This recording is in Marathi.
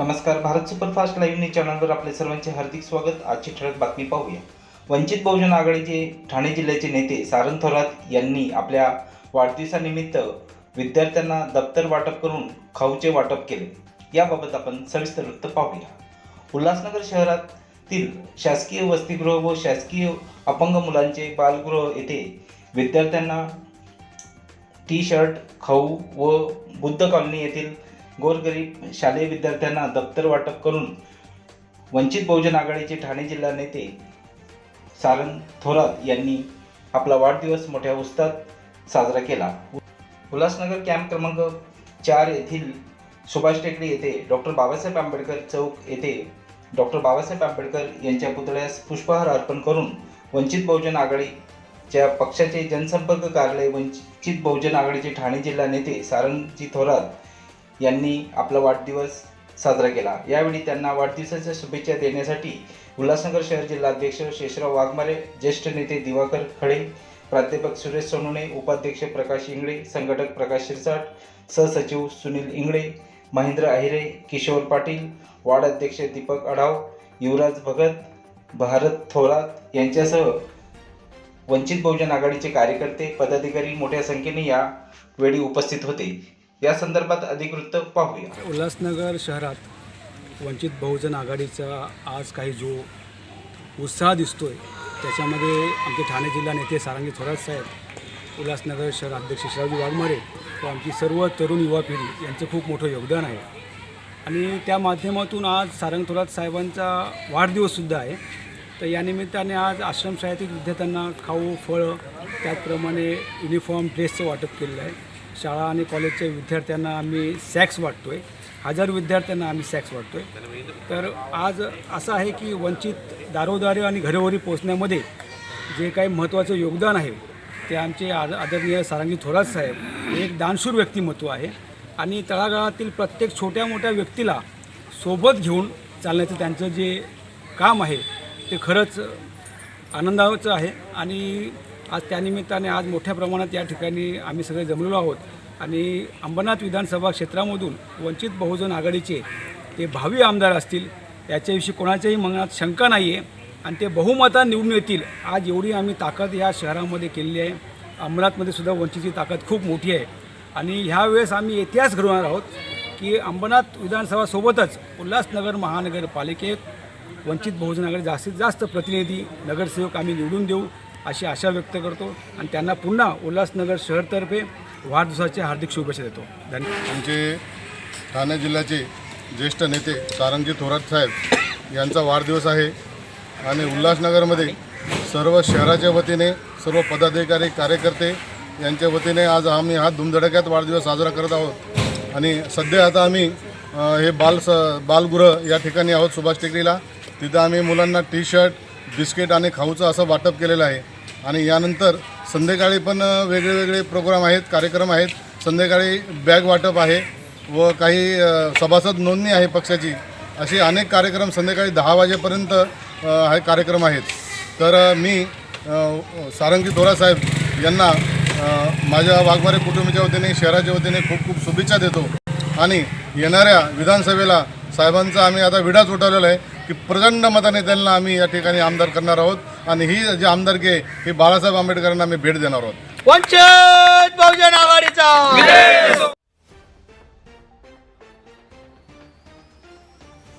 नमस्कार भारत सुपरफास्ट लाईव्ह न्यूज चॅनलवर आपले सर्वांचे हार्दिक स्वागत. आजची ठळक बातमी पाहूया. वंचित बहुजन आघाडीचे ठाणे जिल्ह्याचे नेते सारंग थोरात यांनी आपल्या वाढदिवसानिमित्त विद्यार्थ्यांना दप्तर वाटप करून खाऊचे वाटप केले. याबाबत आपण सविस्तर वृत्त पाहूया. उल्हासनगर शहरातील शासकीय वसतिगृह व शासकीय अपंग मुलांचे बालगृह येथे विद्यार्थ्यांना टी शर्ट खाऊ व बुद्ध कॉलनी येथील गोरगरीब शालेय विद्यार्थ्यांना दप्तर वाटप करून वंचित बहुजन आघाडीचे ठाणे जिल्हा नेते सारंग थोरात यांनी आपला वाढदिवस मोठ्या उत्साहात साजरा केला. उल्हासनगर कॅम्प क्रमांक चार येथील सुभाष टेकडी येथे डॉक्टर बाबासाहेब आंबेडकर चौक येथे डॉक्टर बाबासाहेब आंबेडकर यांच्या पुतळ्यास पुष्पहार अर्पण करून वंचित बहुजन आघाडीच्या पक्षाचे जनसंपर्क कार्यालय वंचित बहुजन आघाडीचे ठाणे जिल्हा नेते सारंगजी थोरात यांनी आपला वाढदिवस साजरा केला. यावेळी त्यांना वाढदिवसाच्या शुभेच्छा देण्यासाठी उल्हासनगर शहर जिल्हाध्यक्ष शेषराव वाघमारे ज्येष्ठ नेते दिवाकर खडे प्राध्यापक सुरेश सोनुने उपाध्यक्ष प्रकाश इंगळे संघटक प्रकाश शिरसाट सहसचिव सुनील इंगळे महेंद्र अहिरे किशोर पाटील वार्ड अध्यक्ष दीपक अढाव युवराज भगत भारत थोरात यांच्यासह वंचित बहुजन आघाडीचे कार्यकर्ते पदाधिकारी मोठ्या संख्येने या वेळी उपस्थित होते. या संदर्भात अधिक वृत्त पाहूया. उल्हासनगर शहरात वंचित बहुजन आघाडीचा आज काही जो उत्साह दिसतो आहे त्याच्यामध्ये आमचे ठाणे जिल्हा नेते सारंगी थोरात साहेब उल्हासनगर शहर अध्यक्ष शिवाजी वाघमारे व आमची सर्व तरुण युवा पिढी यांचं खूप मोठं योगदान आहे. आणि त्या माध्यमातून आज सारंग थोरात साहेबांचा वाढदिवससुद्धा आहे. तर या निमित्ताने आज आश्रमशाळेतील विद्यार्थ्यांना खाऊ फळं त्याचप्रमाणे युनिफॉर्म ड्रेसचं वाटप केलेलं आहे. शाळा आणि कॉलेजच्या विद्यार्थ्यांना आम्ही सॅक्स वाटतो आहे हजारो विद्यार्थ्यांना आम्ही सॅक्स वाटतो आहे तर आज असं आहे की वंचित दारोदारी आणि घरोघरी पोचण्यामध्ये जे काही महत्त्वाचं योगदान आहे ते आमचे आद आदरणीय सारंगी थोरात साहेब हे एक दानशूर व्यक्तिमत्व आहे आणि तळागाळातील प्रत्येक छोट्या मोठ्या व्यक्तीला सोबत घेऊन चालण्याचं त्यांचं जे काम आहे ते खरंच आनंदाचं आहे आणि आज त्यानिमित्ताने आज मोठ्या प्रमाणात या ठिकाणी आम्ही सगळे जमलेलो आहोत. आणि अंबरनाथ विधानसभा क्षेत्रामधून वंचित बहुजन आघाडीचे ते भावी आमदार असतील याच्याविषयी कोणाच्याही मनात शंका नाही आहे आणि ते बहुमतात निवडून येतील आज एवढी आम्ही ताकद या शहरामध्ये केलेली आहे. अंबरनाथमध्ये सुद्धा वंचितची ताकद खूप मोठी आहे. आणि ह्यावेळेस आम्ही इतिहास घडवणार आहोत की अंबरनाथ विधानसभासोबतच उल्हासनगर महानगरपालिकेत वंचित बहुजन आघाडी जास्तीत जास्त प्रतिनिधी नगरसेवक आम्ही निवडून देऊ. अशी आशा व्यक्त करतो आणि त्यांना पुन्हा उल्हासनगर शहरतर्फे वाढदिवसाच्या हार्दिक शुभेच्छा देतो. धन्यवाद. आमचे ठाणे जिल्ह्याचे ज्येष्ठ नेते सारंगजी थोरात साहेब यांचा वाढदिवस आहे आणि उल्हासनगरमध्ये सर्व शहराच्या वतीने सर्व पदाधिकारी कार्यकर्ते यांच्या वतीने आज आम्ही हा धुमधडक्यात वाढदिवस साजरा करत आहोत. आणि सध्या आता आम्ही हे बाल स बालगृह या ठिकाणी आहोत सुभाष टेकडीला. तिथं आम्ही मुलांना टी शर्ट बिस्किट आणि खाऊचं असं वाटप केलेलं आहे. आणि यानंतर संध्याकाळी पण वेगळे वेगळे प्रोग्राम आहेत कार्यक्रम आहेत. संध्याकाळी बॅग वाटप आहे व काही सभासद नोंदणी आहे पक्षाची. असे अनेक कार्यक्रम संध्याकाळी दहा वाजेपर्यंत हे कार्यक्रम आहेत. तर मी सारंगी साहेब यांना माझ्या वाघमारे कुटुंबाच्या वतीने शहराच्या वतीने खूप खूप शुभेच्छा देतो. आणि येणाऱ्या विधानसभेला साहेबांचा आम्ही आता विडाच उठवलेला आहे की प्रचंड मताने त्यांना आम्ही या ठिकाणी आमदार करणार आहोत. आणि ही जी आमदारकी आहे ही बाळासाहेब आंबेडकरांना आम्ही भेट देणार आहोत. वंचित बहुजन आघाडीचा.